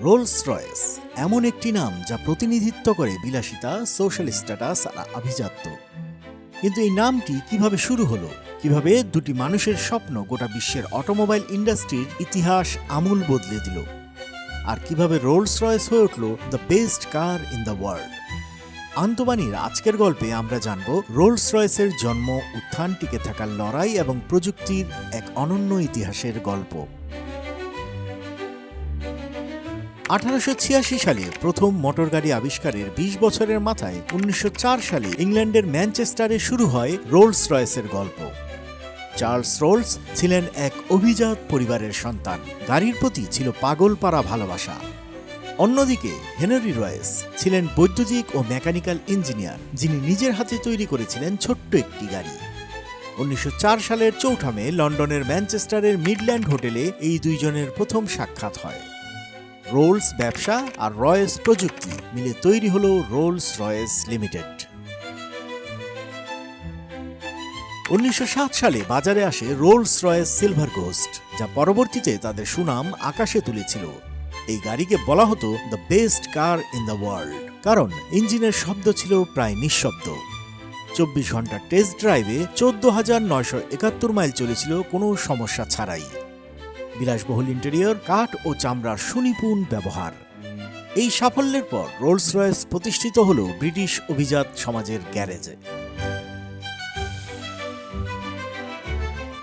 Rolls Royce এমন একটি নাম যা প্রতিনিধিত্ব করে বিলাসিতা সোশ্যাল স্ট্যাটাস আর আভিজাত্য। কিন্তু এই নামটি কীভাবে শুরু হলো? কীভাবে দুটি মানুষের স্বপ্ন গোটা বিশ্বের অটোমোবাইল ইন্ডাস্ট্রির ইতিহাস আমূল বদলে দিল? আর কীভাবে রোলস রয়েস হয়ে উঠল the best car in the world আন্তবাণীর আজকের গল্পে আমরা জানব রোলস রয়েসের জন্ম, উত্থান, টিকে থাকার লড়াই এবং প্রযুক্তির এক অনন্য ইতিহাসের গল্প। আঠারোশো ছিয়াশি সালে প্রথম মোটরগাড়ি আবিষ্কারের ২০ বছরের মাথায় উনিশশো চার সালে ইংল্যান্ডের ম্যানচেস্টারে শুরু হয় রোলস রয়েসের গল্প। চার্লস রোলস ছিলেন এক অভিজাত পরিবারের সন্তান। গাড়ির প্রতি ছিল পাগল পাড়া ভালোবাসা। অন্যদিকে, হেনরি রয়েস ছিলেন বৈদ্যুতিক ও মেকানিক্যাল ইঞ্জিনিয়ার, যিনি নিজের হাতে তৈরি করেছিলেন ছোট্ট একটি গাড়ি। উনিশশো চার সালের চৌঠা মে, লন্ডনের ম্যানচেস্টারের মিডল্যান্ড হোটেলে এই দুইজনের প্রথম সাক্ষাৎ হয়। রোলস ব্যবসা আর রয়েস প্রযুক্তি মিলে তৈরি হল রোলস রয়েস লিমিটেড। উনিশশো সাত সালে বাজারে আসে রোলস রয়েস সিলভার কোস্ট যা পরবর্তীতে তাদের সুনাম আকাশে তুলেছিল। এই গাড়িকে বলা হতো the best car in the world কারণ ইঞ্জিনের শব্দ ছিল প্রায় নিঃশব্দ। চব্বিশ ঘণ্টা টেস্ট ড্রাইভে চোদ্দ হাজার নয়শো একাত্তর মাইল চলেছিল কোনো সমস্যা ছাড়াই। বিলাসবহুল ইন্টেরিয়র, কাঠ ও চামড়ার সুনিপুণ ব্যবহার। এই সাফল্যের পর রোলস রয়েস প্রতিষ্ঠিত হল ব্রিটিশ অভিজাত সমাজের গ্যারেজে।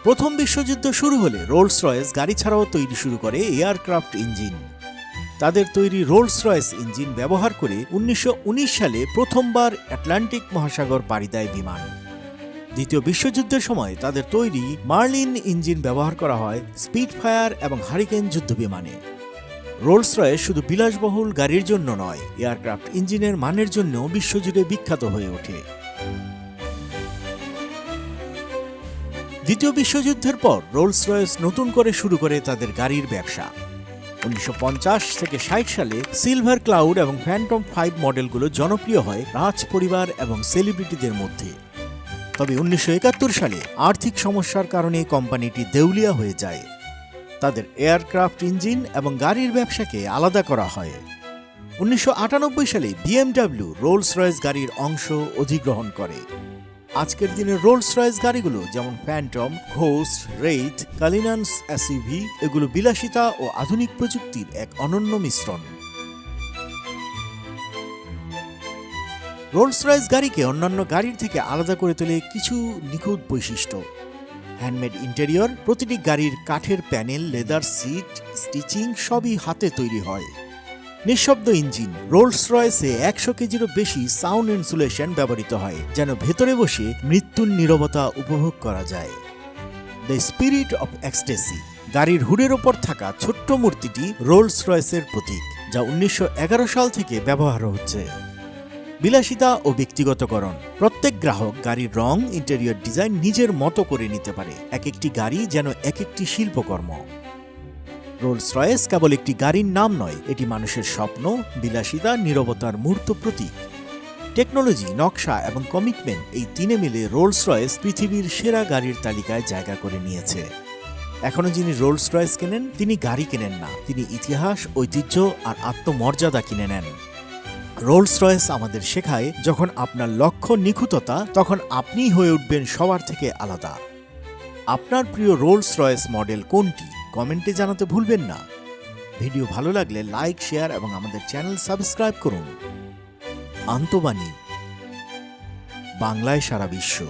প্রথম বিশ্বযুদ্ধ শুরু হলে রোলস রয়েস গাড়ি ছাড়াও তৈরি শুরু করে এয়ারক্রাফট ইঞ্জিন তাদের তৈরি রোলস রয়েস ইঞ্জিন ব্যবহার করে উনিশশো উনিশ সালে প্রথমবার আটলান্টিক মহাসাগর পাড়ি দেয় বিমান। দ্বিতীয় বিশ্বযুদ্ধের সময় তাদের তৈরি মার্লিন ইঞ্জিন ব্যবহার করা হয় স্পিড ফায়ার এবং হারিকেন যুদ্ধ বিমানে। রোলস রয়েস শুধু বিলাসবহুল গাড়ির জন্য নয়, এয়ারক্রাফট ইঞ্জিনের মানের জন্য বিশ্বজুড়ে বিখ্যাত হয়ে ওঠে। দ্বিতীয় বিশ্বযুদ্ধের পর রোলস রয়েস নতুন করে শুরু করে তাদের গাড়ির ব্যবসা। উনিশশো পঞ্চাশ থেকে ষাট সালে সিলভার ক্লাউড এবং ফ্যান্টম ফাইভ মডেলগুলো জনপ্রিয় হয় রাজ পরিবার এবং সেলিব্রিটিদের মধ্যে। তবে উনিশশো একাত্তর সালে আর্থিক সমস্যার কারণে কোম্পানিটি দেউলিয়া হয়ে যায়। তাদের এয়ারক্রাফট ইঞ্জিন এবং গাড়ির ব্যবসাকে আলাদা করা হয়। উনিশশো আটানব্বই সালে বিএমডাব্লিউ রোলস রয়েস গাড়ির অংশ অধিগ্রহণ করে। আজকের দিনে রোলস রয়েস গাড়িগুলো যেমন phantom ghost wraith Cullinans SUV এগুলো বিলাসিতা ও আধুনিক প্রযুক্তির এক অনন্য মিশ্রণ। রোলস রয়েস গাড়িকে অন্যান্য গাড়ির থেকে আলাদা করে তোলে কিছু নিখুঁত বৈশিষ্ট্য। হ্যান্ডমেড ইন্টেরিয়র প্রতিটি গাড়ির কাঠের প্যানেল লেদার সিট স্টিচিং সবই হাতে তৈরি হয়। নিঃশব্দ ইঞ্জিন রোলস রয়েসে একশো কেজিরও বেশি সাউন্ড ইনসুলেশন ব্যবহৃত হয়, যেন ভেতরে বসে মৃত্যুর নীরবতা উপভোগ করা যায়। দ্য স্পিরিট অফ এক্সটেসি গাড়ির হুডের ওপর থাকা ছোট্ট মূর্তিটি রোলস রয়েসের প্রতীক, যা উনিশশো এগারো সাল থেকে ব্যবহার হচ্ছে। বিলাসিতা ও ব্যক্তিগতকরণ, প্রত্যেক গ্রাহক গাড়ির রং ইন্টেরিয়র ডিজাইন নিজের মতো করে নিতে পারে, এক একটি গাড়ি যেন এক একটি শিল্পকর্ম। রোলস রয়েস কেবল একটি গাড়ির নাম নয়, এটি মানুষের স্বপ্ন, বিলাসিতা, নিরবতার মূর্ত প্রতীক। টেকনোলজি, নকশা এবং কমিটমেন্ট এই তিনে মিলে রোলস রয়েস পৃথিবীর সেরা গাড়ির তালিকায় জায়গা করে নিয়েছে। এখনও যিনি রোলস রয়েস কেনেন, তিনি গাড়ি কেনেন না, তিনি ইতিহাস, ঐতিহ্য আর আত্মমর্যাদা কিনে নেন। রোলস রয়েস আমাদের শেখায়, যখন আপনার লক্ষ্য নিখুঁততা, তখন আপনিই হয়ে উঠবেন সবার থেকে আলাদা। আপনার প্রিয় রোলস রয়েস মডেল কোনটি? কমেন্টে জানাতে ভুলবেন না। ভিডিও ভালো লাগলে লাইক, শেয়ার এবং আমাদের চ্যানেল সাবস্ক্রাইব করুন। আন্তবাণী। বাংলায় সারা বিশ্ব।